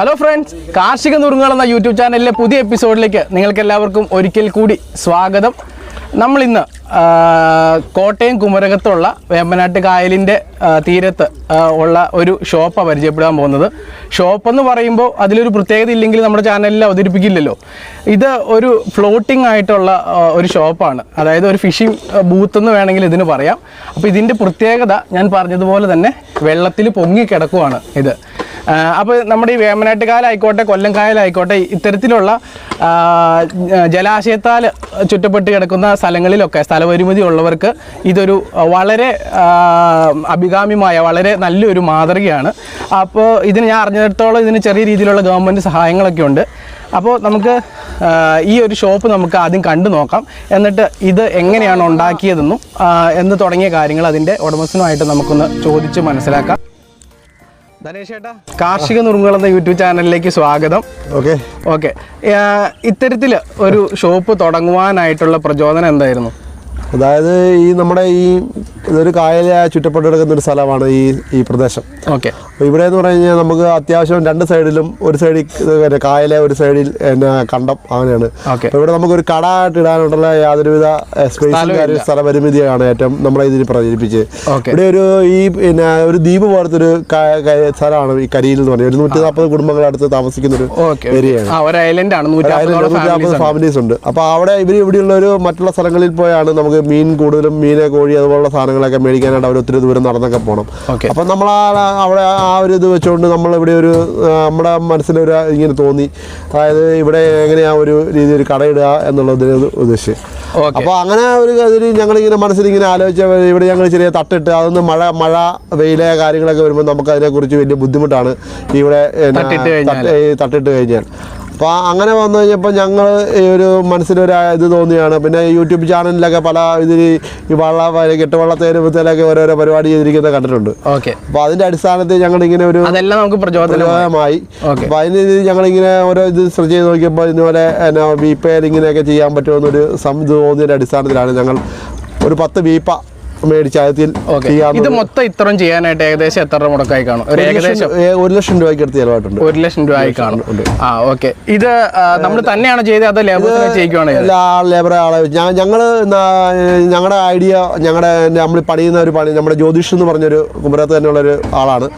Hello friends കാർഷിക നുറുങ്ങുകൾ എന്ന യൂട്യൂബ് ചാനലിലെ പുതിയ എപ്പിസോഡിലേക്ക് നിങ്ങൾക്ക് എല്ലാവർക്കും ഒരിക്കൽ കൂടി സ്വാഗതം. നമ്മൾ ഇന്ന് കോട്ടയം കുമരകത്തുള്ള വേമ്പനാട്ട് കായലിന്റെ തീരത്ത് ഉള്ള ഒരു ഷോപ്പാണ് പരിചയപ്പെടാൻ പോകുന്നത്. ഷോപ്പെന്ന് പറയുമ്പോൾ അതിലൊരു പ്രത്യേകത ഇല്ലെങ്കിൽ നമ്മുടെ ചാനലിൽ അവതരിപ്പിക്കില്ലല്ലോ. ഇത് ഒരു ഫ്ലോട്ടിംഗ് ആയിട്ടുള്ള ഒരു ഷോപ്പാണ്. അതായത് ഒരു ഫിഷിംഗ് ബൂത്ത് എന്ന് വേണമെങ്കിൽ ഇതിന് പറയാം. അപ്പോൾ ഇതിന്റെ പ്രത്യേകത ഞാൻ പറഞ്ഞതുപോലെ തന്നെ വെള്ളത്തിൽ പൊങ്ങിക്കിടക്കുവാണ് ഇത്. അപ്പോൾ നമ്മുടെ ഈ വേമനാട്ട് കായലായിക്കോട്ടെ കൊല്ലം കായലായിക്കോട്ടെ ഇത്തരത്തിലുള്ള ജലാശയത്താൽ ചുറ്റപ്പെട്ട് കിടക്കുന്ന സ്ഥലങ്ങളിലൊക്കെ സ്ഥലപരിമിതി ഉള്ളവർക്ക് ഇതൊരു വളരെ അഭികാമ്യമായ വളരെ നല്ലൊരു മാതൃകയാണ്. അപ്പോൾ ഇതിന് ഞാൻ അറിഞ്ഞിടത്തോളം ഇതിന് ചെറിയ രീതിയിലുള്ള ഗവൺമെന്റ് സഹായങ്ങളൊക്കെ ഉണ്ട്. അപ്പോൾ നമുക്ക് ഈ ഒരു ഷോപ്പ് നമുക്ക് ആദ്യം കണ്ടു നോക്കാം. എന്നിട്ട് ഇത് എങ്ങനെയാണ് ഉണ്ടാക്കിയതെന്നും എന്ന് തുടങ്ങിയ കാര്യങ്ങൾ അതിന്റെ ഉടമസ്ഥനുമായിട്ട് നമുക്കൊന്ന് ചോദിച്ച് മനസ്സിലാക്കാം. ധനേഷ് ചേട്ടാ കാർഷിക നുറുങ്ങുകൾ എന്ന യൂട്യൂബ് ചാനലിലേക്ക് സ്വാഗതം. ഓക്കെ. ഓക്കെ. ഇത്തരത്തിൽ ഒരു ഷോപ്പ് തുടങ്ങുവാനായിട്ടുള്ള പ്രചോദനം എന്തായിരുന്നു? അതായത് ഈ നമ്മുടെ ഈ ഇതൊരു കായല ചുറ്റപ്പെട്ട് കിടക്കുന്ന ഒരു സ്ഥലമാണ് ഈ ഈ പ്രദേശം. ഓക്കെ. അപ്പോൾ ഇവിടെ എന്ന് പറഞ്ഞു കഴിഞ്ഞാൽ നമുക്ക് അത്യാവശ്യം രണ്ട് സൈഡിലും ഒരു സൈഡിൽ പിന്നെ കായല ഒരു സൈഡിൽ പിന്നെ കണ്ടം അങ്ങനെയാണ്. അപ്പോൾ ഇവിടെ നമുക്ക് ഒരു കട ആയിട്ട് ഇടാനുള്ള യാതൊരുവിധ സ്പേസും കാര്യം സ്ഥലപരിമിതിയാണ് ഏറ്റവും നമ്മളെ ഇതിൽ പ്രചരിപ്പിച്ച് ഇവിടെ ഒരു ഈ പിന്നെ ഒരു ദ്വീപ് പോലത്തെ ഒരു സ്ഥലമാണ് ഈ കരിയിൽ എന്ന് പറഞ്ഞാൽ ഒരു നൂറ്റി നാൽപ്പത് കുടുംബങ്ങളടുത്ത് താമസിക്കുന്ന ഒരു ഏരിയയാണ് നൂറ്റി ഫാമിലീസ് ഉണ്ട്. അപ്പോൾ അവിടെ ഇവർ ഇവിടെയുള്ള ഒരു മറ്റുള്ള സ്ഥലങ്ങളിൽ പോയാണ് നമുക്ക് മീൻ കൂടുതലും മീന് കോഴി അതുപോലുള്ള സാധനങ്ങളൊക്കെ മേടിക്കാനായിട്ട് അവർ ഒത്തിരി ദൂരം നടന്നൊക്കെ പോകണം അപ്പം നമ്മൾ ആ അവിടെ ആ ഒരു ഇത് വെച്ചുകൊണ്ട് നമ്മൾ ഇവിടെ ഒരു നമ്മുടെ മനസ്സിലൊരു ഇങ്ങനെ തോന്നി. അതായത് ഇവിടെ എങ്ങനെയാ ഒരു രീതിയിൽ ഒരു കടയിടുക എന്നുള്ളതിന് ഉദ്ദേശിച്ച്. അപ്പോൾ അങ്ങനെ ഒരു ഇതിൽ ഞങ്ങളിങ്ങനെ മനസ്സിൽ ഇങ്ങനെ ആലോചിച്ച ഇവിടെ ഞങ്ങൾ ചെറിയ തട്ടിട്ട് അതൊന്ന് മഴ മഴ വെയിലെ കാര്യങ്ങളൊക്കെ വരുമ്പോൾ നമുക്ക് അതിനെക്കുറിച്ച് വലിയ ബുദ്ധിമുട്ടാണ്. ഇവിടെ തട്ടിട്ട് കഴിഞ്ഞാൽ. അപ്പോൾ അങ്ങനെ വന്നു കഴിഞ്ഞപ്പോൾ ഞങ്ങൾ ഈ ഒരു മനസ്സിലൊരു ഇത് തോന്നിയാണ്. പിന്നെ യൂട്യൂബ് ചാനലിലൊക്കെ പല ഇതിൽ ഈ വള്ള കെട്ടുവള്ളത്തേരുമ്പത്തേലൊക്കെ ഓരോരോ പരിപാടി ചെയ്തിരിക്കുന്നത് കണ്ടിട്ടുണ്ട്. ഓക്കെ. അപ്പോൾ അതിന്റെ അടിസ്ഥാനത്തിൽ ഞങ്ങൾ ഇങ്ങനെ ഒരു അതെല്ലാം നമുക്ക് പ്രചോദനമായി. അപ്പോൾ അതിന് ഞങ്ങളിങ്ങനെ ഓരോ ഇത് സെർച്ച് ചെയ്ത് നോക്കിയപ്പോൾ ഇതുപോലെ എന്നാ വീപ്പയിൽ ഇങ്ങനെയൊക്കെ ചെയ്യാൻ പറ്റുമെന്നൊരു സം ഇത് തോന്നിയതിന്റെ അടിസ്ഥാനത്തിലാണ് ഞങ്ങൾ ഒരു പത്ത് വീപ്പ മേടിച്ച് അതിൽ ഇത് മൊത്തം ഇത്രയും ചെയ്യാനായിട്ട് ഏകദേശം എത്ര രൂപ മുടക്കായി കാണും? ഒരു ഏകദേശം ഒരു ലക്ഷം രൂപയ്ക്ക് അടുത്ത് ചിലവായിട്ടുണ്ട്. ഒരു ലക്ഷം രൂപ ആയി കാണും. ആ ഓക്കെ. ഇത് നമ്മൾ തന്നെയാണ് ചെയ്തത് അതോ ലേബർ എല്ലാ ലേബറെ ആളെ ഞങ്ങൾ ഞങ്ങളുടെ ഐഡിയ ഞങ്ങളുടെ നമ്മൾ പണിയുന്ന ഒരു പണി നമ്മുടെ ജ്യോതിഷ് എന്ന് പറഞ്ഞൊരു കുമരത്ത് തന്നെയുള്ള ഒരു ആളാണ്?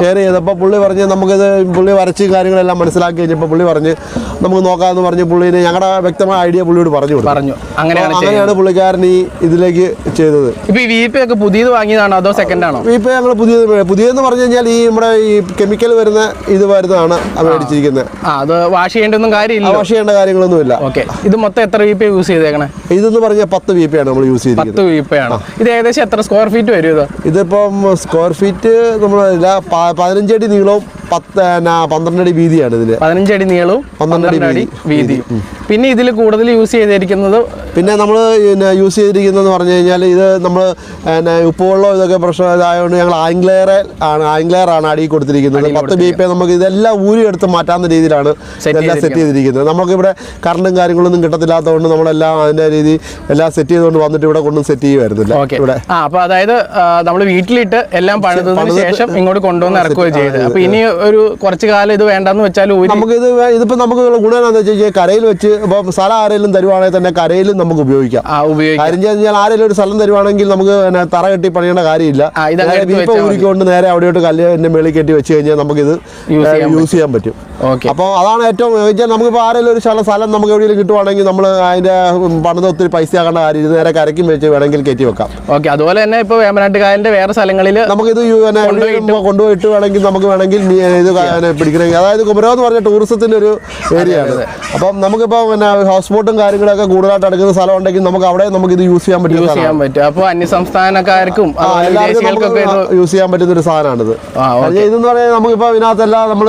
ഷെയർ ചെയ്തപ്പോൾ പുള്ളി പറഞ്ഞ് നമുക്കിത് പുള്ളി വരച്ച് കാര്യങ്ങളെല്ലാം മനസ്സിലാക്കി കഴിഞ്ഞപ്പോൾ പുള്ളി പറഞ്ഞ് നമുക്ക് നോക്കാമെന്ന് പറഞ്ഞ് പുള്ളിനെ ഞങ്ങളുടെ വ്യക്തമായ ഐഡിയ പുള്ളിയോട് പറഞ്ഞു പറഞ്ഞു. അങ്ങനെയാണ് പുള്ളിക്കാരൻ ഈ ഇതിലേക്ക് ചെയ്തത്. ഇപ്പൊ ഈ വി പി ഒക്കെ പുതിയത് വാങ്ങിയതാണോ അതോ സെക്കൻഡ് ആണോ? വിപി ഞങ്ങൾ പുതിയത് പുതിയതെന്ന് പറഞ്ഞു കഴിഞ്ഞാൽ ഈ നമ്മുടെ ഈ കെമിക്കൽ വരുന്ന ഇത് വരുന്നതാണ് അത് മേടിച്ചിരിക്കുന്നത് അത് വാഷ് ചെയ്യേണ്ടൊന്നും കാര്യമില്ല വാഷ് ചെയ്യേണ്ട കാര്യങ്ങളൊന്നുമില്ല. ഓക്കെ ഇത് മൊത്തം എത്ര വിപി യൂസ് ചെയ്തേക്കണേ? ഇതെന്ന് പറഞ്ഞാൽ പത്ത് വിപി ആണ് നമ്മൾ യൂസ് ചെയ്തത് പത്ത് വി പി ആണ്? ഇത് ഏകദേശം എത്ര സ്ക്വയർ ഫീറ്റ് വരും ഇത്? ഇതിപ്പം സ്ക്വയർ ഫീറ്റ് നമ്മൾ പതിനഞ്ചടി നീളവും പത്ത് അടി വീതിയാണ് ഇതിൽ. പതിനഞ്ചടി നീളവും പന്ത്രണ്ടടി വീതിയും. പിന്നെ ഇതിൽ കൂടുതൽ യൂസ് ചെയ്തിരിക്കുന്നത് പിന്നെ നമ്മൾ യൂസ് ചെയ്തിരിക്കുന്നതെന്ന് പറഞ്ഞു കഴിഞ്ഞാൽ ഇത് നമ്മൾ ഉപ്പുവെള്ളം ഇതൊക്കെ പ്രശ്നം ഇതായതുകൊണ്ട് ഞങ്ങൾ ആംഗ്ലെയർ ആണ് ആംഗ്ലെയർ ആണ് അടി കൊടുത്തിരിക്കുന്നത് പത്ത് ബി പി നമുക്ക് ഇതെല്ലാം ഊരി എടുത്ത് മാറ്റാവുന്ന രീതിയിലാണ് എല്ലാം ഇതെല്ലാം സെറ്റ് ചെയ്തിരിക്കുന്നത്. നമുക്കിവിടെ കറണ്ടും കാര്യങ്ങളൊന്നും കിട്ടത്തില്ലാത്തതുകൊണ്ട് നമ്മളെല്ലാം അതിന്റെ രീതി എല്ലാം സെറ്റ് ചെയ്തുകൊണ്ട് വന്നിട്ട് ഇവിടെ കൊണ്ടും സെറ്റ് ചെയ്യുമായിരുന്നില്ല ഇവിടെ. ആ അപ്പൊ അതായത് നമ്മൾ വീട്ടിലിട്ട് എല്ലാം പണിതതിന് ശേഷം ഇങ്ങോട്ട് കൊണ്ടുവന്ന് ഇറക്കുകയും ചെയ്തത്. അപ്പോൾ ഇനി ഒരു കുറച്ച് കാലം ഇത് വേണ്ടെന്ന് വെച്ചാൽ നമുക്ക് ഇത് ഇതിപ്പോ നമുക്ക് എന്താണെന്ന് വെച്ച് കഴിഞ്ഞാൽ കരയിൽ വെച്ച് ഇപ്പൊ സ്ഥലം ആരെങ്കിലും തരുവാണെങ്കിൽ തന്നെ കരയിലും നമുക്ക് ഉപയോഗിക്കാം. കാര്യം കഴിഞ്ഞാൽ ആരെങ്കിലും ഒരു സ്ഥലം തരുവാണെങ്കിൽ നമുക്ക് തറ കെട്ടി പണിയേണ്ട കാര്യമില്ല. ഇതങ്ങ് നേരെ അവിടെയോട്ട് കല്ലിന്റെ മേളിൽ കെട്ടി വെച്ച് കഴിഞ്ഞാൽ നമുക്ക് ഇത് യൂസ് ചെയ്യാൻ പറ്റും. അപ്പോൾ അതാണ് ഏറ്റവും നമുക്കിപ്പോൾ ആരെങ്കിലും ഒരു സ്ഥലം സ്ഥലം നമുക്ക് എവിടെയെങ്കിലും കിട്ടുവാണെങ്കിൽ നമ്മൾ അതിന്റെ പണിത് ഒത്തിരി പൈസ ആക്കേണ്ട കാര്യം ഇത് നേരെ കരയ്ക്കും വെച്ച് വേണമെങ്കിൽ കയറ്റി വെക്കാം. ഓക്കെ അതുപോലെ തന്നെ ഇപ്പൊ വേമ്പനാട്ട് കായലിന്റെ വേറെ സ്ഥലങ്ങളിൽ നമുക്കിത് കൊണ്ടുപോയിട്ട് വേണമെങ്കിൽ നമുക്ക് വേണമെങ്കിൽ ഇത് പിടിക്കണമെങ്കിൽ അതായത് കുമരകം എന്ന് പറഞ്ഞ ടൂറിസത്തിന്റെ ഒരു ഏരിയ ആണ്. അപ്പം നമുക്കിപ്പോൾ പിന്നെ ഹൗസ് ബോട്ടും കാര്യങ്ങളൊക്കെ കൂടുതലായിട്ട് എടുക്കുന്ന സ്ഥലം ഉണ്ടെങ്കിൽ നമുക്ക് അവിടെ നമുക്ക് ഇത് യൂസ് ചെയ്യാൻ പറ്റും യൂസ്. ചെയ്യാൻ പറ്റും. അപ്പൊ അന്യ സംസ്ഥാനക്കാർക്കും ആ, അതുപോലെ എല്ലാവർക്കും വിദേശികൾക്കൊക്കെ ഇത് നമുക്ക് യൂസ് ചെയ്യാൻ പറ്റുന്ന ഒരു സാധനമാണിത്. ഇതെന്ന് പറഞ്ഞാൽ നമുക്കിപ്പോൾ ഇതിനകത്തെല്ലാം നമ്മൾ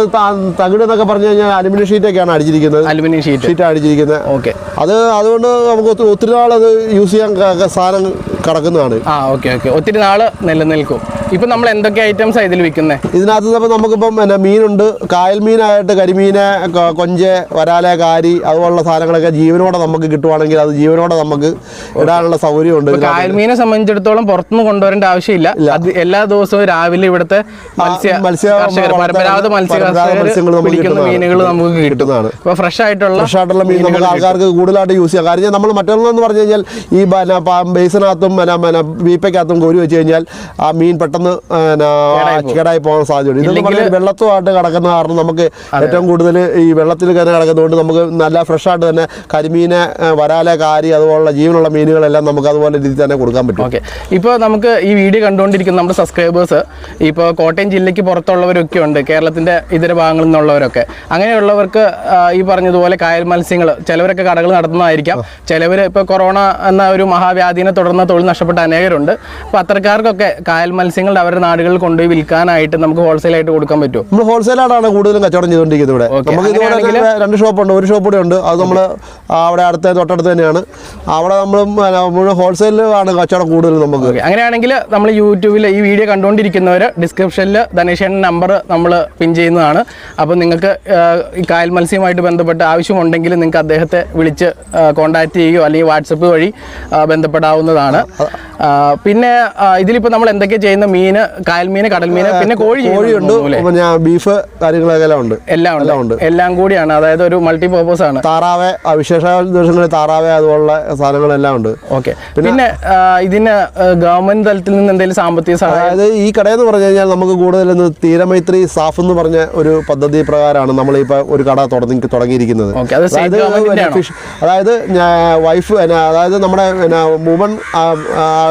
തകിട് എന്നൊക്കെ പറഞ്ഞു കഴിഞ്ഞാൽ അലുമിനിയം ഷീറ്റ് ഷീറ്റൊക്കെയാണ് അടിച്ചിരിക്കുന്നത്. അലുമിനിയം ഷീറ്റ് ഷീറ്റ് അടിച്ചിരിക്കുന്നത്. ഓക്കെ അത് അതുകൊണ്ട് നമുക്ക് ഒത്തിരി നാളത് നാൾ അത് യൂസ് ചെയ്യാൻ സാധനം കിടക്കുന്നതാണ്. ആ ഓക്കെ ഓക്കെ. ഒത്തിരി നാൾ നിലനിൽക്കും. ഇപ്പൊ നമ്മൾ എന്തൊക്കെ ഐറ്റംസ് ഇതിൽ വിൽക്കുന്നത് ഇതിനകത്ത് ഇപ്പം നമുക്കിപ്പം പിന്നെ മീനുണ്ട്. കായൽ മീനായിട്ട് കരിമീന് കൊഞ്ച് വരാല കാരി അതുപോലുള്ള സാധനങ്ങളൊക്കെ ജീവനോടെ നമുക്ക് കിട്ടുവാണെങ്കിൽ അത് ജീവനോടെ നമുക്ക് ഇടാനുള്ള സൗകര്യമുണ്ട് കായൽ മീനെ സംബന്ധിച്ചിടത്തോളം പുറത്തുനിന്ന് കൊണ്ടുവരേണ്ട ആവശ്യമില്ല. അത് എല്ലാ ദിവസവും രാവിലെ ഇവിടുത്തെ മത്സ്യ മത്സ്യ പരമ്പരാഗത മത്സ്യങ്ങൾ. മീനുകൾ നമുക്ക് കിട്ടും. കിട്ടുന്നതാണ്. ഫ്രഷ് ആയിട്ടുള്ള ഫ്രഷ് ആയിട്ടുള്ള മീൻ നമുക്ക് ആൾക്കാർക്ക് കൂടുതലായിട്ട് യൂസ് ചെയ്യാം. കാരണം നമ്മൾ മറ്റൊന്നെന്ന് പറഞ്ഞു കഴിഞ്ഞാൽ ഈ ബേസിനകത്തും പിന്നെ പിന്നെ വീപ്പയ്ക്കകത്തും കോരി വെച്ച് കഴിഞ്ഞാൽ ആ മീൻ പെട്ടെന്ന് കേടായി പോകാൻ സാധ്യതയുണ്ട്. ഇതെന്ന് പറഞ്ഞാൽ വെള്ളത്തുമായിട്ട് കിടക്കുന്ന കാരണം നമുക്ക് ഏറ്റവും കൂടുതൽ ഈ വെള്ളത്തിൽ തന്നെ കിടക്കുന്നതുകൊണ്ട് നമുക്ക് നല്ല ഫ്രഷ് ആയിട്ട് തന്നെ കരിമീനെ വരാലെ കാരി അതുപോലുള്ള ജീവനുള്ള മീനുകളെല്ലാം നമുക്ക് അതുപോലെ രീതിയിൽ തന്നെ കൊടുക്കാൻ പറ്റും. ഓക്കെ. ഇപ്പോൾ നമുക്ക് ഈ വീഡിയോ കണ്ടുകൊണ്ടിരിക്കുന്ന നമ്മുടെ സബ്സ്ക്രൈബേഴ്സ് ഇപ്പോൾ കോട്ടയം ജില്ലയ്ക്ക് പുറത്തുള്ളവരൊക്കെ ഉണ്ട് കേരളത്തിന്റെ ഇതര ഭാഗങ്ങളിൽ നിന്നുള്ളവരൊക്കെ. അങ്ങനെയുള്ളവർക്ക് ഈ പറഞ്ഞതുപോലെ കായൽ മത്സ്യങ്ങൾ ചിലവരൊക്കെ കടകൾ നടത്തുന്നതായിരിക്കാം. ചിലവർ ഇപ്പോൾ കൊറോണ എന്ന ഒരു മഹാവ്യാധിനെ തുടർന്ന് തൊഴിൽ നഷ്ടപ്പെട്ട അനേകരുണ്ട്. അപ്പോൾ അത്തരക്കാർക്കൊക്കെ കായൽ മത്സ്യങ്ങൾ അവരുടെ നാടുകളിൽ കൊണ്ടുപോയി വിൽക്കാനായിട്ട് നമുക്ക് ഹോൾസെയിലായിട്ട് കൊടുക്കാൻ പറ്റും നമ്മൾ ഹോൾസെയിലാണ് കൂടുതലും കച്ചവടം ചെയ്തുകൊണ്ടിരിക്കുന്നത് ഇവിടെ. നമുക്ക് ഇതുപോലെ ഷോപ്പ് തന്നെ രണ്ട് ഷോപ്പുണ്ട് ഒരു ഷോപ്പ് കൂടെ ഉണ്ട്. അത് നമ്മൾ അവിടെ അടുത്ത തൊട്ടടുത്ത് തന്നെയാണ്. അവിടെ നമ്മൾ മുഴുവൻ ഹോൾസെയിലാണ് കച്ചവടം കൂടുതൽ നമുക്ക്. അങ്ങനെയാണെങ്കിൽ നമ്മൾ യൂട്യൂബിൽ ഈ വീഡിയോ കണ്ടുകൊണ്ടിരിക്കുന്നവർ ഡിസ്ക്രിപ്ഷനിൽ ധനേശന്റെ നമ്പർ നമ്മൾ പിൻ ചെയ്യുന്നതാണ്. അപ്പോൾ നിങ്ങൾക്ക് ഈ കായൽ മത്സ്യവുമായിട്ട് ബന്ധപ്പെട്ട് ആവശ്യമുണ്ടെങ്കിൽ നിങ്ങൾക്ക് അദ്ദേഹത്തെ വിളിച്ച് കോൺടാക്റ്റ് ചെയ്യുകയോ അല്ലെങ്കിൽ വാട്സപ്പ് വഴി ആ, ബന്ധപ്പെടാവുന്നതാണ് ആ, പിന്നെ ഇതിലിപ്പോ ഇതിലിപ്പോൾ നമ്മൾ എന്തൊക്കെ ചെയ്യുന്ന മീന് കായൽ മീന് കടൽ മീന് പിന്നെ കോഴി കോഴിയുണ്ട്. ബീഫ് കാര്യങ്ങളൊക്കെ എല്ലാം ഉണ്ട്. എല്ലാം എല്ലാം ഉണ്ട്. എല്ലാം കൂടിയാണ്. അതായത് ഒരു മൾട്ടി പർപ്പസ് ആണ്. താറാവ് വിശേഷ ദിവസങ്ങളിൽ താറാവ് അതുപോലുള്ള സാധനങ്ങളെല്ലാം ഉണ്ട്. ഓക്കെ. പിന്നെ ഇതിന് ഗവൺമെന്റ് തലത്തിൽ നിന്ന് എന്തെങ്കിലും സാമ്പത്തിക സഹായം? അതായത് ഈ കടയെന്ന് പറഞ്ഞു കഴിഞ്ഞാൽ നമുക്ക് കൂടുതലും തീരമൈത്രി സാഫ് എന്ന് പറഞ്ഞ ഒരു പദ്ധതി പ്രകാരമാണ് നമ്മളിപ്പോൾ ഒരു കട തുടങ്ങി തുടങ്ങിയിരിക്കുന്നത്. അതായത് വൈഫ് അതായത് നമ്മുടെ വുമൺ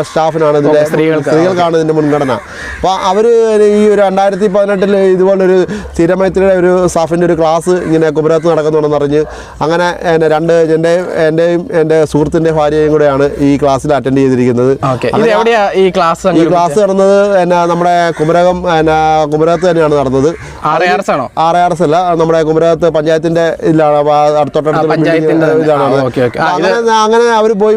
സ്റ്റാഫിനാണ് ഇതിന്റെ സ്ത്രീകൾക്ക്. സ്ത്രീകൾക്കാണ് ഇതിന്റെ മുൻഗണന അപ്പോൾ അവർ ഈ ഒരു രണ്ടായിരത്തി പതിനെട്ടിൽ ഇതുപോലൊരു സ്ഥിരമൈത്രിയുടെ ഒരു സ്റ്റാഫിന്റെ ഒരു ക്ലാസ് ഇങ്ങനെ കുമരകത്ത് നടക്കുന്നുണ്ടെന്ന് അറിഞ്ഞ് അങ്ങനെ എന്റെ രണ്ട് എന്റെയും എന്റെയും എന്റെ സുഹൃത്തിന്റെ ഭാര്യയും കൂടെയാണ് ഈ ക്ലാസ്സിൽ അറ്റൻഡ് ചെയ്തിരിക്കുന്നത്. ഈ ക്ലാസ് ഈ ക്ലാസ് നടന്നത് എന്നാ നമ്മുടെ കുമരകം എന്നാ കുമരകത്ത് തന്നെയാണ് നടന്നത്. ആർ ആർ എസ് അല്ല നമ്മുടെ കുമരകത്ത് പഞ്ചായത്തിന്റെ ഇതിലാണ് ഓക്കേ. അങ്ങനെ അവർ പോയി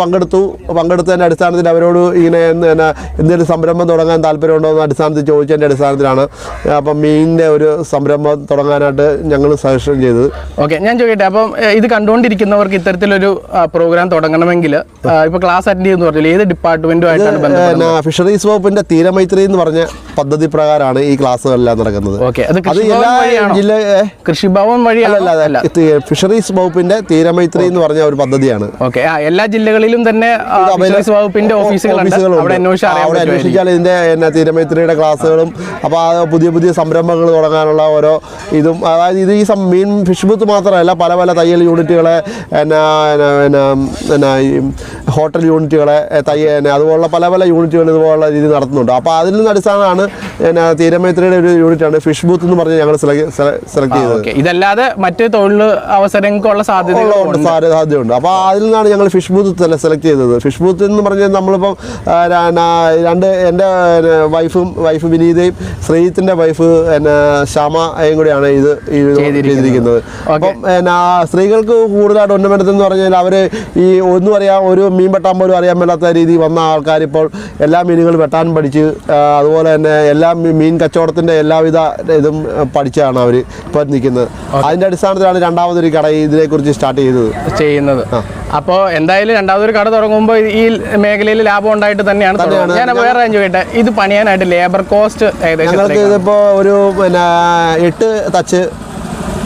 പങ്കെടുത്തു. പങ്കെടുത്തതിന്റെ അടിസ്ഥാനത്തിൽ അവരോട് ഇങ്ങനെ എന്തെങ്കിലും സംരംഭം തുടങ്ങാൻ താല്പര്യമുണ്ടോ എന്ന അടിസ്ഥാനത്തിൽ ചോദിച്ചതിന്റെ അടിസ്ഥാനത്തിലാണ് അപ്പം മീനിന്റെ ഒരു സംരംഭം തുടങ്ങാനായിട്ട് ഞങ്ങൾ സജഷൻ ചെയ്തത്. ഓക്കെ ഞാൻ ചോദിക്കട്ടെ അപ്പം ഇത് കണ്ടുകൊണ്ടിരിക്കുന്നവർക്ക് ഇത്തരത്തിലൊരു പ്രോഗ്രാം തുടങ്ങണമെങ്കിൽ ഇപ്പോൾ ക്ലാസ് അറ്റൻഡ് ചെയ്യുന്ന പറഞ്ഞില്ല ഏത് ഡിപ്പാർട്ട്മെന്റുമായിട്ടാണ് ഫിഷറീസ് വകുപ്പിന്റെ തീരമൈത്രി എന്ന് പറഞ്ഞ പദ്ധതി പ്രകാരമാണ് ഈ ക്ലാസ്സുകളെല്ലാം നടക്കുന്നത്. അത് എല്ലാ ജില്ല കൃഷിഭവൻ വഴി അല്ല ഫിഷറീസ് വകുപ്പിന്റെ തീരമൈത്രി എന്ന് പറഞ്ഞ ഒരു പദ്ധതിയാണ്. എല്ലാ ജില്ലകളിലും തന്നെ ഫിഷറീസ് വകുപ്പിന്റെ ഓഫീസുകളുണ്ട്. അവിടെ അന്വേഷിച്ചാൽ ഇതിന്റെ എന്നാ തീരമൈത്രിയുടെ ക്ലാസ്സുകളും അപ്പോൾ ആ പുതിയ പുതിയ സംരംഭങ്ങൾ തുടങ്ങാനുള്ള ഓരോ ഇതും. അതായത് ഇത് ഈ മീൻ ഫിഷ് ബുത്ത് മാത്രമല്ല പല പല തയ്യൽ യൂണിറ്റുകളെ എന്നാ എന്നാ ഈ ഹോട്ടൽ യൂണിറ്റുകളെ തയ്യൽ അതുപോലുള്ള പല പല യൂണിറ്റുകൾ ഇതുപോലുള്ള രീതി നടത്തുന്നുണ്ട്. അപ്പോൾ അതിൽ നിന്ന് അടിസ്ഥാനമാണ് എന്നാ തീരമൈത്രിയുടെ ഒരു യൂണിറ്റാണ് ഫിഷ് ബൂത്ത് എന്ന് പറഞ്ഞ് ഞങ്ങൾ സെലക്ട് ചെയ്തത്. ഇതല്ലാതെ മറ്റ് തൊഴിൽ അവസരങ്ങൾക്കുള്ള സാധ്യത സാധ്യതയുണ്ട്. അപ്പോൾ അതിൽ നിന്നാണ് ഞങ്ങൾ ഫിഷ് ബൂത്ത് സെലക്ട് ചെയ്തത്. ഫിഷ് ബൂത്ത് എന്ന് പറഞ്ഞാൽ നമ്മളിപ്പം രണ്ട് എന്റെ വൈഫും വൈഫ് വിനീതയും ശ്രീജിത്തിന്റെ വൈഫ് എന്നെ ശ്യാമയും കൂടിയാണ് ഇത് ചെയ്തിരിക്കുന്നത്. അപ്പം എന്നാ സ്ത്രീകൾക്ക് കൂടുതലായിട്ട് ഉന്നമനത്തിൽ എന്ന് പറഞ്ഞാൽ അവർ ഈ ഒന്നും അറിയാം ഒരു മീൻ വെട്ടാൻ പോലും അറിയാൻ മേലാത്ത രീതി വന്ന ആൾക്കാർ ഇപ്പോൾ എല്ലാ മീനുകളും വെട്ടാൻ പഠിച്ച് അതുപോലെ തന്നെ എല്ലാ മീൻ കച്ചവടത്തിന്റെ എല്ലാവിധ ഇതും പഠിച്ചാണ് അവർ ഇപ്പോൾ നിൽക്കുന്നത്. അതിന്റെ അടിസ്ഥാനത്തിലാണ് രണ്ടാമതൊരു കട ഇതിനെക്കുറിച്ച് സ്റ്റാർട്ട് ചെയ്തത്. ചെയ്യുന്നത്. അപ്പോൾ എന്തായാലും രണ്ടാമതൊരു കട തുടങ്ങുമ്പോൾ ഈ മേഖലയിൽ ലാഭം ഉണ്ടായിട്ട് തന്നെയാണ്. ഞാൻ വേറെ ചോദിക്കട്ടെ? ഇത് പണിയാനായിട്ട് ലേബർ കോസ്റ്റ് ഏകദേശം ഞങ്ങൾക്ക്? ഇതിപ്പോൾ ഒരു പിന്നെ എട്ട് തച്ച്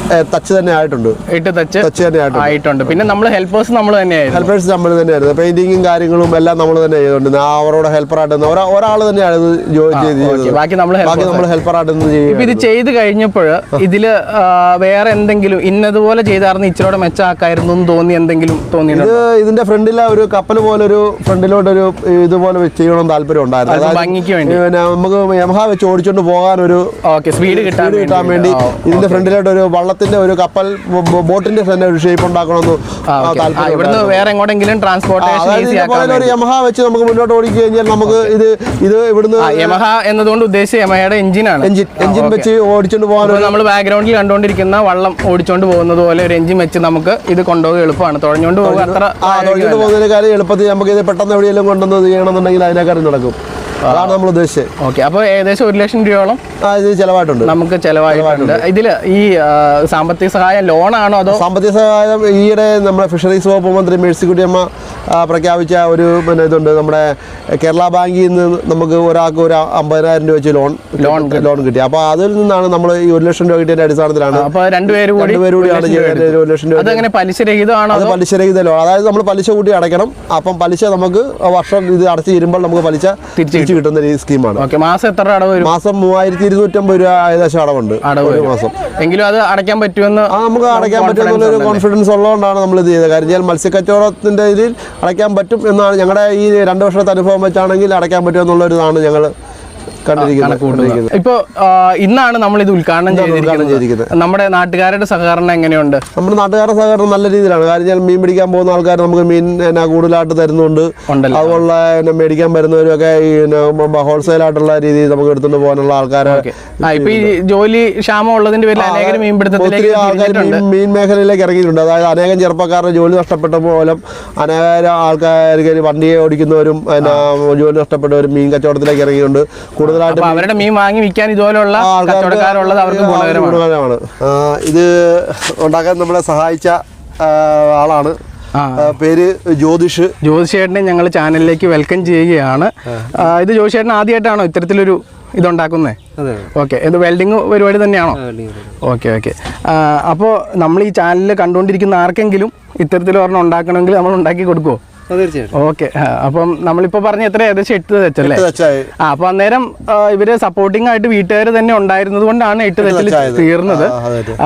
ഏ, തച്ച് തന്നെ ആയിട്ടുണ്ട്. എട്ട് ടച്ച് ടച്ച് തന്നെ ആയിട്ടുണ്ട്. പിന്നെ നമ്മൾ ഹെൽപ്പേഴ്സ് നമ്മൾ തന്നെയായിരുന്നു. ഹെൽപ്പേഴ്സ് നമ്മൾ തന്നെയായിരുന്നു. പെയിന്റിങ്ങും കാര്യങ്ങളും എല്ലാം നമ്മൾ തന്നെ ചെയ്തുകൊണ്ട് അവരോട് ഹെൽപ്പറായിട്ട് ഒരാൾ തന്നെയാണ് ഇത് ജോയിൻ ചെയ്ത് ബാക്കി നമ്മൾ ബാക്കി നമ്മൾ ഹെൽപ്പറായിട്ട് ഇത് ചെയ്ത് കഴിഞ്ഞപ്പോൾ ഇതിൽ വേറെ എന്തെങ്കിലും ഇന്നതുപോലെ ചെയ്താർന്ന് ഇച്ചിരോടെ മെച്ചാക്കായിരുന്നു എന്ന് തോന്നി എന്തെങ്കിലും തോന്നി ഇത് ഇതിന്റെ ഫ്രണ്ടിലെ ഒരു കപ്പൽ പോലെ ഒരു ഫ്രണ്ടിലോട്ടൊരു ഇതുപോലെ ചെയ്യണമെന്ന് ചെയ്യണം താല്പര്യം ഉണ്ടായിരുന്നു. പിന്നെ നമുക്ക് യമഹ വെച്ച് ഓടിച്ചോണ്ട് പോകാൻ ഒരു സ്പീഡ് കിട്ടാൻ വേണ്ടി. ഇതിന്റെ ഫ്രണ്ടിലോട്ട് ഒരു വള്ളത്തിൽ വള്ളത്തിന്റെ ഒരു കപ്പൽ ബോട്ടിന്റെ തന്നെ ഒരു ഷേപ്പ് ഉണ്ടാക്കണമെന്ന് താല്പര്യം. ഇവിടുന്ന് വേറെ എങ്ങോട്ടെങ്കിലും ട്രാൻസ്പോർട്ടേഷൻ ഒരു യമഹ വെച്ച് നമുക്ക് മുന്നോട്ട് ഓടിക്കുക കഴിഞ്ഞാൽ നമുക്ക് ഇത് ഇത് ഇവിടുന്ന് യമഹ എന്നതുകൊണ്ട് ഉദ്ദേശിച്ച യമഹയുടെ എഞ്ചിനാണ് എഞ്ചിൻ എഞ്ചിൻ വെച്ച് ഓടിച്ചുകൊണ്ട് പോകാൻ നമ്മൾ ബാക്ക്ഗ്രൗണ്ടിൽ കണ്ടുകൊണ്ടിരിക്കുന്ന വള്ളം ഓടിച്ചുകൊണ്ട് പോകുന്നത് പോലെ ഒരു എഞ്ചിൻ വെച്ച് നമുക്ക് ഇത് കൊണ്ടുപോകുക എളുപ്പമാണ്. തുഴഞ്ഞുകൊണ്ട് പോകുക അത്ര തുഴഞ്ഞുകൊണ്ട് പോകുന്നതിനേക്കാളും എളുപ്പത്തിൽ നമുക്ക് ഇത് പെട്ടെന്ന് എവിടെയെങ്കിലും കൊണ്ടുവന്ന് ചെയ്യണമെന്നുണ്ടെങ്കിൽ അതിനേക്കാളും നടക്കും. അതാണ് നമ്മൾ ഉദ്ദേശിച്ചത്. ഓക്കെ അപ്പോൾ ഏകദേശം ഒരു ലക്ഷം രൂപയോളം ചെലവായിട്ടുണ്ട് ഇത് ചിലവായിട്ടുണ്ട്. നമുക്ക് ചെലവായിട്ടുണ്ട്. ഇതിൽ ഈ സാമ്പത്തിക സഹായം ലോണാണോ അതോ? സാമ്പത്തിക സഹായം ഈയിടെ നമ്മുടെ ഫിഷറീസ് വകുപ്പ് മന്ത്രി മേഴ്സിക്കുട്ടി അമ്മ പ്രഖ്യാപിച്ച ഒരു പിന്നെ ഇതുണ്ട്. നമ്മുടെ കേരള ബാങ്കിൽ നിന്ന് നമുക്ക് ഒരാൾക്ക് ഒരു അമ്പതിനായിരം രൂപ വെച്ച് ലോൺ ലോൺ ലോൺ കിട്ടി. അപ്പോൾ അതിൽ നിന്നാണ് നമ്മൾ ഈ ഒരു ലക്ഷം രൂപ കിട്ടിയതിന്റെ അടിസ്ഥാനത്തിലാണ് അപ്പോൾ രണ്ടുപേരും കൂടി രണ്ടുപേരും കൂടിയാണ് ഒരു ലക്ഷം രൂപ അതങ്ങനെ പലിശ രഹിതമാണോ അത് അതോ? പലിശരഹിത ലോൺ അതായത് നമ്മൾ പലിശ കൂട്ടി അടയ്ക്കണം. അപ്പം പലിശ നമുക്ക് വർഷം ഇത് അടച്ചു തീരുമ്പോൾ നമുക്ക് പലിശ തിരിച്ച് തിരിച്ചു കിട്ടുന്ന ഒരു സ്കീമാണ്. മാസം എത്ര അടവ് വരും? മാസം മൂവായിരത്തി ഇരുന്നൂറ്റമ്പത് രൂപ ഏകദേശം അടവുണ്ട് അടവ്. മാസം. എങ്കിലും അത് അടയ്ക്കാൻ പറ്റുമെന്ന് ആ നമുക്ക് അടയ്ക്കാൻ പറ്റുമെന്നുള്ള കോൺഫിഡൻസ് ഉള്ളതുകൊണ്ടാണ് നമ്മൾ ഇത് ചെയ്തത്. കാര്യം മത്സ്യക്കച്ചവടത്തിന്റെ ഇതിൽ അടയ്ക്കാൻ പറ്റും എന്നാണ് ഞങ്ങളുടെ ഈ രണ്ട് വർഷത്തെ അനുഭവം വെച്ചാണെങ്കിൽ അടയ്ക്കാൻ പറ്റും എന്നുള്ളൊരിതാണ് ഞങ്ങൾ കണ്ടിരിക്കുന്നത് ഇപ്പൊ ഇന്നാണ് നമ്മൾ ഇത് ഉദ്ഘാടനം ചെയ്തിരിക്കുന്നത്. നമ്മുടെ നാട്ടുകാരുടെ സഹകരണം എങ്ങനെയുണ്ട്? നമ്മുടെ നാട്ടുകാരുടെ സഹകരണം നല്ല രീതിയിലാണ്. കാരണം മീൻ പിടിക്കാൻ പോകുന്ന ആൾക്കാർ നമുക്ക് മീൻ എന്നാ കൂടുതലായിട്ട് തരുന്നുണ്ട്. അതുപോലുള്ള പിന്നെ മേടിക്കാൻ വരുന്നവരൊക്കെ ഹോൾസെയിൽ ആയിട്ടുള്ള രീതിയിൽ നമുക്ക് എടുത്തുകൊണ്ട് പോകാനുള്ള ആൾക്കാരെ ഇപ്പൊ ഈ ജോലി ക്ഷാമം ഉള്ളതിന്റെ പേരിൽ അനേകം മീൻപിടുത്തത്തിലേക്ക് ഒത്തിരി ആൾക്കാർ മീൻ മേഖലയിലേക്ക് ഇറങ്ങിയിട്ടുണ്ട്. അതായത് അനേകം ചെറുപ്പക്കാരുടെ ജോലി നഷ്ടപ്പെട്ട മൂലം അനേകം ആൾക്കാർക്ക് വണ്ടിയെ ഓടിക്കുന്നവരും ജോലി നഷ്ടപ്പെട്ടവരും മീൻ കച്ചവടത്തിലേക്ക് ഇറങ്ങിയിട്ടുണ്ട്. കൂടുതലായിട്ട് അവരുടെ മീൻ വാങ്ങി വിൽക്കാൻ ഇതുപോലുള്ള കച്ചവടക്കാരുള്ളത് അവർക്ക് ഗുണകരമാണ്. ഇത് ഉണ്ടാക്കാൻ നമ്മളെ സഹായിച്ച ആളാണ്. പേര് ജ്യോതിഷ്. ജ്യോതിഷേട്ടനെ ഞങ്ങൾ ചാനലിലേക്ക് വെൽക്കം ചെയ്യുകയാണ്. ഇത് ജ്യോതിഷേട്ടൻ ആദ്യമായിട്ടാണോ ഇത്തരത്തിലൊരു ഇതുണ്ടാക്കുന്നത്? അതെ. ഓക്കെ ഇത് വെൽഡിങ് പരിപാടി തന്നെയാണോ? Okay okay. അപ്പോൾ നമ്മൾ ഈ ചാനലിൽ കണ്ടുകൊണ്ടിരിക്കുന്ന ആർക്കെങ്കിലും ഇത്തരത്തിൽ ഒരെണ്ണം ഉണ്ടാക്കണമെങ്കിൽ നമ്മൾ ഉണ്ടാക്കി കൊടുക്കുമോ ഓക്കെ. അപ്പം നമ്മളിപ്പോ പറഞ്ഞ എത്ര ഏകദേശം എട്ട് തെച്ചല്ലേ. ആ അപ്പൊ അന്നേരം ഇവർ സപ്പോർട്ടിംഗ് ആയിട്ട് വീട്ടുകാർ തന്നെ ഉണ്ടായിരുന്നത് കൊണ്ടാണ് എട്ട് തെച്ചിൽ തീർന്നത്.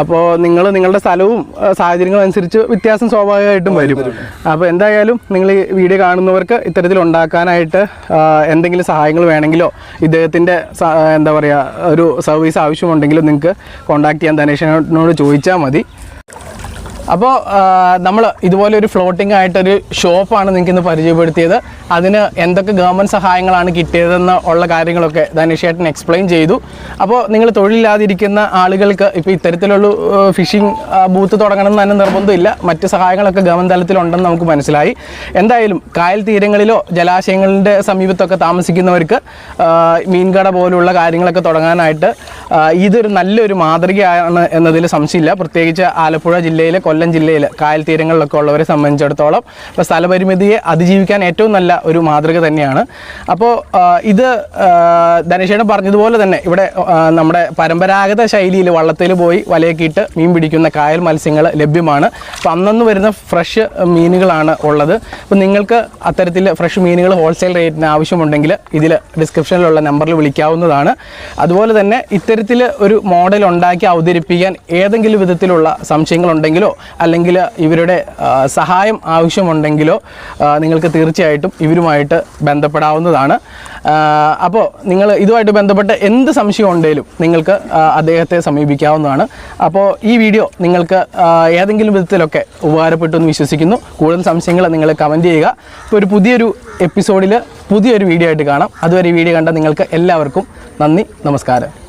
അപ്പോൾ നിങ്ങൾ നിങ്ങളുടെ സ്ഥലവും സാഹചര്യങ്ങളും അനുസരിച്ച് വ്യത്യാസം സ്വാഭാവികമായിട്ടും വരും. അപ്പൊ എന്തായാലും നിങ്ങൾ ഈ വീഡിയോ കാണുന്നവർക്ക് ഇത്തരത്തിൽ ഉണ്ടാക്കാനായിട്ട് എന്തെങ്കിലും സഹായങ്ങൾ വേണമെങ്കിലോ ഇദ്ദേഹത്തിന്റെ എന്താ പറയാ ഒരു സർവീസ് ആവശ്യമുണ്ടെങ്കിലും നിങ്ങൾക്ക് കോൺടാക്ട് ചെയ്യാൻ ധനേഷനോട് ചോദിച്ചാൽ മതി. അപ്പോൾ നമ്മൾ ഇതുപോലെ ഒരു ഫ്ലോട്ടിംഗ് ആയിട്ടൊരു ഷോപ്പാണ് നിങ്ങൾക്ക് ഇന്ന് പരിചയപ്പെടുത്തിയത്. അതിന് എന്തൊക്കെ ഗവൺമെന്റ് സഹായങ്ങളാണ് കിട്ടിയതെന്ന് ഉള്ള കാര്യങ്ങളൊക്കെ ധനുഷേട്ടൻ എക്സ്പ്ലെയിൻ ചെയ്തു. അപ്പോൾ നിങ്ങൾ തൊഴിലില്ലാതിരിക്കുന്ന ആളുകൾക്ക് ഇപ്പോൾ ഇത്തരത്തിലുള്ള ഫിഷിംഗ് ബൂത്ത് തുടങ്ങണം എന്ന് തന്നെ നിർബന്ധമില്ല. മറ്റ് സഹായങ്ങളൊക്കെ ഗവൺമെന്റ് തലത്തിലുണ്ടെന്ന് നമുക്ക് മനസ്സിലായി. എന്തായാലും കായൽ തീരങ്ങളിലോ ജലാശയങ്ങളുടെ സമീപത്തൊക്കെ താമസിക്കുന്നവർക്ക് മീൻകട പോലുള്ള കാര്യങ്ങളൊക്കെ തുടങ്ങാനായിട്ട് ഇതൊരു നല്ലൊരു മാതൃകയാണ് എന്നതിൽ സംശയമില്ല. പ്രത്യേകിച്ച് ആലപ്പുഴ ജില്ലയിലെ കൊല്ലം ജില്ലയിൽ കായൽ തീരങ്ങളിലൊക്കെ ഉള്ളവരെ സംബന്ധിച്ചിടത്തോളം ഇപ്പോൾ സ്ഥലപരിമിതിയെ അതിജീവിക്കാൻ ഏറ്റവും നല്ല ഒരു മാതൃക തന്നെയാണ്. അപ്പോൾ ഇത് ധനേഷേടൻ പറഞ്ഞതുപോലെ തന്നെ ഇവിടെ നമ്മുടെ പരമ്പരാഗത ശൈലിയിൽ വള്ളത്തിൽ പോയി വലയൊക്കെയിട്ട് മീൻ പിടിക്കുന്ന കായൽ മത്സ്യങ്ങൾ ലഭ്യമാണ്. അപ്പോൾ അന്നന്ന് വരുന്ന ഫ്രഷ് മീനുകളാണ് ഉള്ളത്. അപ്പോൾ നിങ്ങൾക്ക് അത്തരത്തിൽ ഫ്രഷ് മീനുകൾ ഹോൾസെയിൽ റേറ്റിന് ആവശ്യമുണ്ടെങ്കിൽ ഇതിൽ ഡിസ്ക്രിപ്ഷനിലുള്ള നമ്പറിൽ വിളിക്കാവുന്നതാണ്. അതുപോലെ തന്നെ ഇത്തരത്തിൽ ഒരു മോഡൽ ഉണ്ടാക്കി അവതരിപ്പിക്കാൻ ഏതെങ്കിലും വിധത്തിലുള്ള സംശയങ്ങളുണ്ടെങ്കിലോ അല്ലെങ്കിൽ ഇവരുടെ സഹായം ആവശ്യമുണ്ടെങ്കിലോ നിങ്ങൾക്ക് തീർച്ചയായിട്ടും ഇവരുമായിട്ട് ബന്ധപ്പെടാവുന്നതാണ്. അപ്പോൾ നിങ്ങൾ ഇതുമായിട്ട് ബന്ധപ്പെട്ട് എന്ത് സംശയം ഉണ്ടെങ്കിലും നിങ്ങൾക്ക് അദ്ദേഹത്തെ സമീപിക്കാവുന്നതാണ്. അപ്പോൾ ഈ വീഡിയോ നിങ്ങൾക്ക് ഏതെങ്കിലും വിധത്തിലൊക്കെ ഉപകാരപ്പെട്ടു എന്ന് വിശ്വസിക്കുന്നു. കൂടുതൽ സംശയങ്ങൾ നിങ്ങൾ കമന്റ് ചെയ്യുക. ഇപ്പോൾ ഒരു പുതിയൊരു എപ്പിസോഡിൽ പുതിയൊരു വീഡിയോ ആയിട്ട് കാണാം. അതുവരെ വീഡിയോ കണ്ട നിങ്ങൾക്ക് എല്ലാവർക്കും നന്ദി നമസ്കാരം.